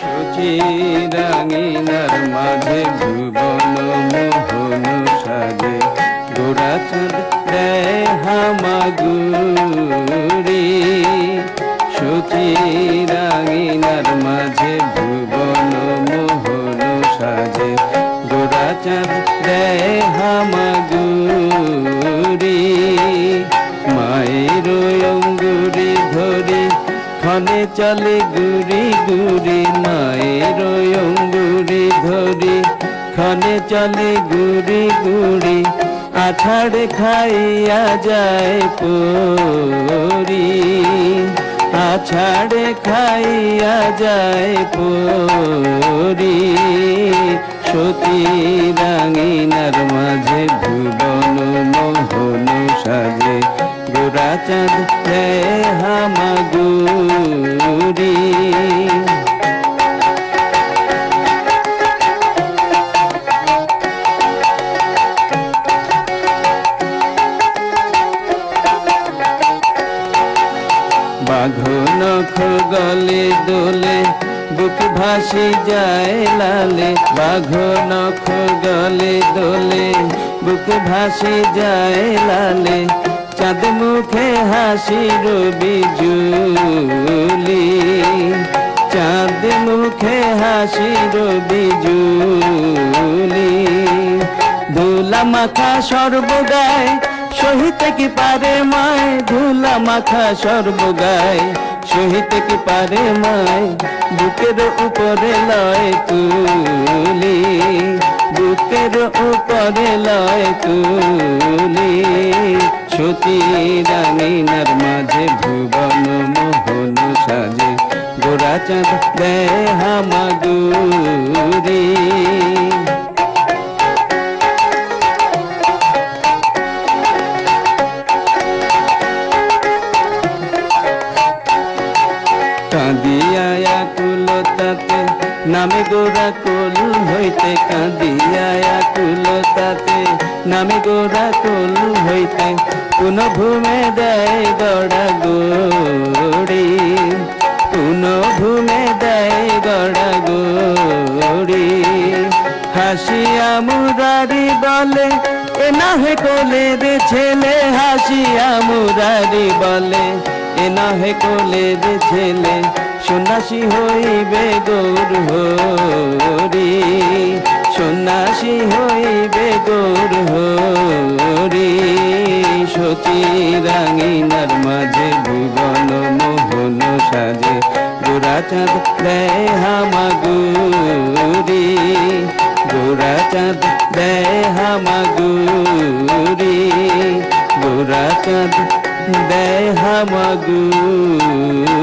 সচিরাঙিনার মাঝে ভুবন মোহন সাজে। গোড়া চাঁদ দেয় হামাগুড়ি। সচিরাঙিনার মাঝে ভুবন মোহন সাজে। গোড়া চাঁদ দেয় হামাগুড়ি। মায়ের ক্ষণে চলে গুড়ি গুড়ি মায়ের অঙ্গুরি ধরি। ক্ষণে চলে গুড়ি গুড়ি, আছাড় খাইয়া যায় পরি। আছাড় খাইয়া যায় পরি। সতী রাঙিনার মাঝে চাঁদ দেয় হামাগুড়ি বাঘ নখ গলে দোলে বুক ভাসি যায় লালে বাঘ নখ গলে দোলে বুক ভাসি যায় লালে চাঁদ মুখে হাসি রবি জুলি চাঁদ মুখে হাসি রবি জুলি ধুলা মাথা সর্বগায়, সহিতে কি পারে মায়? ধুলা মাথা সর্বগায়, সহিতে কি পারে মায়? বুকের উপরে লয় তুলি, বুকের উপরে লয় তুলি। সতী রাঙিনার মাঝে ভুবন মোহন সাজে। গোরা চাঁদ দেয় হামাগুরি কাঁদিয়া কুলতাতে নামে গোরা কুল হইতে কাঁদিয়া কুলতাতে নামে গোরা কুল হইতে পুন ভূমে দেয় গড়া গোড়ি? পুন ভূমে দেয় গড়া গোড়ি? হাসিয়া মুরারি বলে, এ না হে কোলে রে ছেলে। হাসিয়া মুরারি বলে, এ না হে কোলে রে ছেলে। সন্ন্যাসী হইবে গৌর হরি, সন্ন্যাসী হইবে গৌর হরি। সতী রাঙিনার মাঝে ভুবন মোহন সাজে। গোরা চাঁদ দেয় হামাগুরি গোরা চাঁদ দেয় হামাগুরি গোরা চাঁদ দেয় হামাগুরি।